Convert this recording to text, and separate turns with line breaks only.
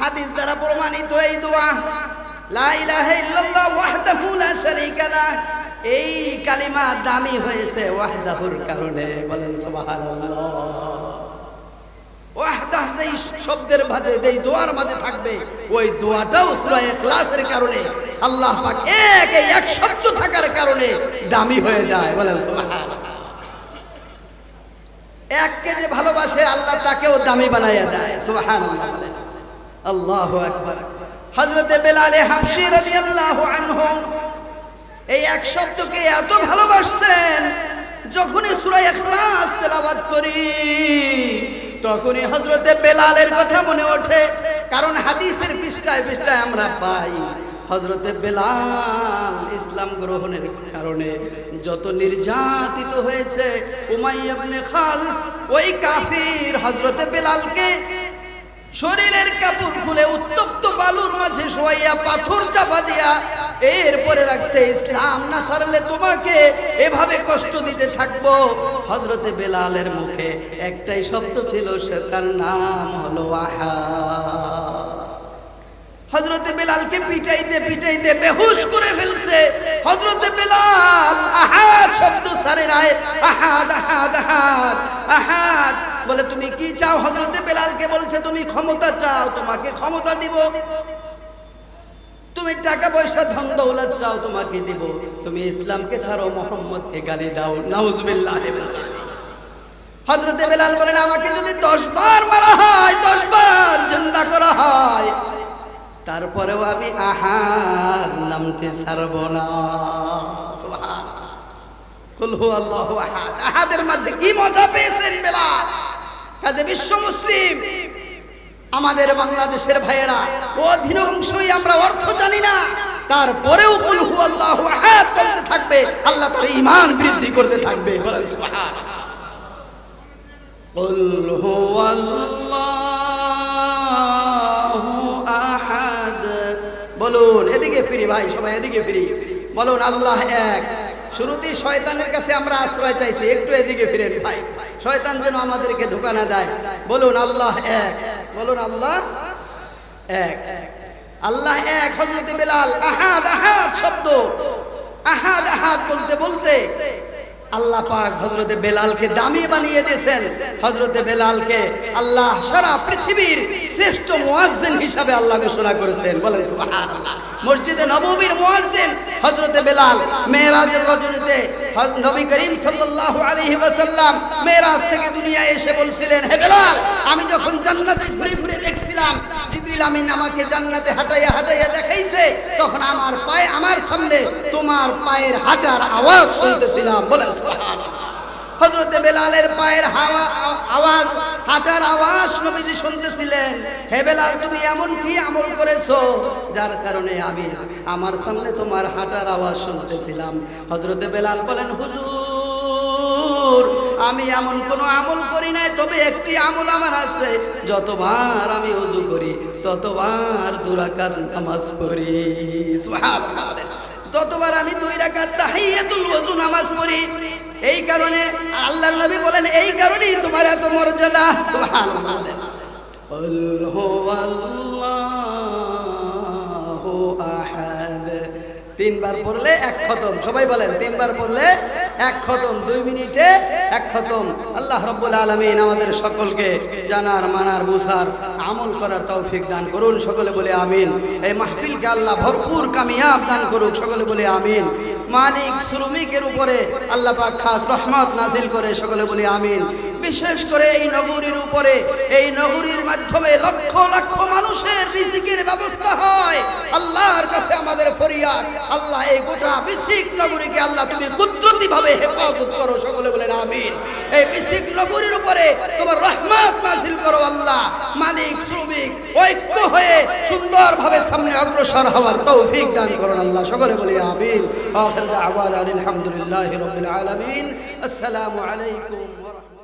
সাল্লাল্লাহু দ্বারা প্রমাণিত এই দোয়া, লা ইলাহা ইল্লাল্লাহ ওয়াহদাহু এই কালিমা দামি হয়েছে ওয়াহদাহুর কারণে। বলেন, সুবহানাল্লাহ। ওয়াহদাহ যেই শব্দের মাঝে, যেই দোয়ার মাঝে থাকবে, ওই দোয়াটাও সূরা ইখলাসের কারণে আল্লাহ পাক এক এক শব্দ থাকার কারণে দামি হয়ে যায়। বলেন সুবহানাল্লাহ। এককে যে ভালোবাসে, আল্লাহ তাকেও দামি বানাইয়া দেয়। সুবহানাল্লাহ আল্লাহু আকবার। হযরতে বেলালে হাবশি রাদিয়াল্লাহু আনহু, এই এক শব্দকে এত ভালোবাসতেন, যখনই সূরা ইখলাস তেলাওয়াত করি তখনই হযরতে বেলালের কথা মনে ওঠে। কারণ হাদিসের পৃষ্ঠায় পৃষ্ঠায় আমরা পাই হজরতে বেলাল ইসলাম গ্রহণের কারণে যত নির্যাতিত হয়েছে উমাইয়াবনে খাল ওই কাফির হজরতে বেলালকে শরীরের কাপড় খুলে উত্তপ্ত বালুর মাঝে শোয়াইয়া পাথর চাপা দিয়া এরপরে রাখছে ইসলাম। না সারলে তোমাকে এভাবে কষ্ট দিতে থাকব। হজরতে বেলালের মুখে একটাই শব্দ ছিল সে তার নাম হলো আহা হজরতে বেলালকে পিটাইতে পিটাইতে বেহুশ করে ফেলছে। হজরতে বেলাল, আহাদ শব্দ সারে রায় আহাদ আহাদ আহাদ আহাদ। বলে, তুমি কি চাও? হজরতে বেলালকে বলছে, তুমি ক্ষমতা চাও, তোমাকে ক্ষমতা দিব। তুমি টাকা পয়সা ধন দৌলত চাও, তোমাকে দিব। তুমি ইসলামকে ছাড়ো, মোহাম্মদকে গালি দাও। নাউজুবিল্লাহ হজরতে বেলাল বলেন, আমাকে যদি দশ বার মারা হয়, দশ বার জিন্দা করা হয়, তারপরেও আমি আহার নামটি ছাড়ব না। আহাদের মাঝে কি মজা পেয়েছেন বেলাল? কাজে বিশ্ব মুসলিম। আমাদের বাংলাদেশের ভাইয়েরা, অধিকাংশই আমরা অর্থ জানি না। তারপরেও কুল হু থাকবে, আল্লাহ তার ইমান বৃদ্ধি করতে থাকবে। বলুন এদিকে ফিরি ভাই, সবাই এদিকে ফিরি। বলুন, আল্লাহ এক। শুরুতেই শয়তানের কাছে আমরা আশ্রয় চাইছি, একটু এদিকে ফিরেন ভাই। শয়তান যেন আমাদেরকে ধোকা দেয়। বলুন, আল্লাহ এক। বলুন আল্লাহ এক। আল্লাহ এক হজরতে বেলাল, আহাদ আহাদ শব্দ। আহাদ আহাদ বলতে বলতে। আল্লাহ পাক হজরতে বেলালকে দামি বানিয়ে দিয়েছেন। হজরতে বেলালকে আল্লাহ সারা পৃথিবীর শ্রেষ্ঠ মুয়াজ্জিন হিসাবে আল্লাহ ঘোষণা করেছেন। বলেন সুবহানাল্লাহ। মসজিদে নববীর মুয়াজ্জিন হজরতে বেলাল মেরাজের রজনীতে নবী করিম সাল্লাল্লাহু আলাইহি ওয়াসাল্লাম মেরাজ থেকে দুনিয়ায় এসে বলছিলেন, হে বেলাল, আমি যখন জান্নাতে ঘুরে ঘুরে দেখছিলাম, জিবরিল আমিন আমাকে জান্নাতে হাঁটাইয়া হাঁটাইয়া দেখাইছে, তখন আমার পায়ে, আমার সামনে তোমার পায়ের হাঁটার আওয়াজ শুনতেছিলাম। বলেন সুবহানাল্লাহ। হজরতে বেলালের পায়ের হাওয়া, আওয়াজ, হাঁটার আওয়াজ নবীজি শুনতেছিলেন। হে বেলাল, তুমি এমন কি আমল করেছ? যার কারণে আমি আমার সামনে তোমার হাঁটার আওয়াজ শুনতেছিলাম। হজরতে বেলাল বলেন, হুজুর, আমি এমন কোনো আমল করি নাই, তবে একটি আমল আমার আছে। যতবার আমি ওযু করি, ততবার দুরাকাত নামাজ পড়ি। ততবার আমি দুই রাকাত তাহিয়াতুল ওযু নামাজ পড়ি এই কারণে আল্লাহর নবী বলেন এই কারণেই তোমার এত মর্যাদা সুবহানাল্লাহ قل هو الله আহাদ তিনবার পড়লে এক খতম সবাই বলেন তিনবার পড়লে এক খতম দুই মিনিটে এক খতম আল্লাহ রব্বুল আলমিন আমাদের সকলকে জানার মানার বুঝার আমল করার তৌফিক দান করুন সকলে বলে আমিন এই মাহফিলকে আল্লাহ ভরপুর কামিয়াব দান করুক সকলে বলে আমিন মালিক শ্রমিকের উপরে আল্লাহ পাক খাস রহমত নাজিল করে, সকলে বলি আমিন। বিশেষ করে এই নগরীর উপরে, এই নগরীর মাধ্যমে লক্ষ লক্ষ মানুষের রিজিকের ব্যবস্থা হয়। আল্লাহর কাছে আমাদের ফরিয়াদ, আল্লাহ এই গোটা বিশ্বিক নগরীকে আল্লাহ তুমি কুদরতি ভাবে হেফাজত করো, সকলে বলেন আমিন। এই নগরীর উপরে তোমার রহমত করো আল্লাহ। মালিক, শ্রমিক, ঐক্য হয়ে সুন্দরভাবে সামনে অগ্রসর হওয়ার তৌফিক দান করুন আল্লাহ। সকলে বলি আমিন। আখির দাওয়ানা আলহামদুলিল্লাহি রাব্বিল আলামিন। আসসালামু আলাইকুম।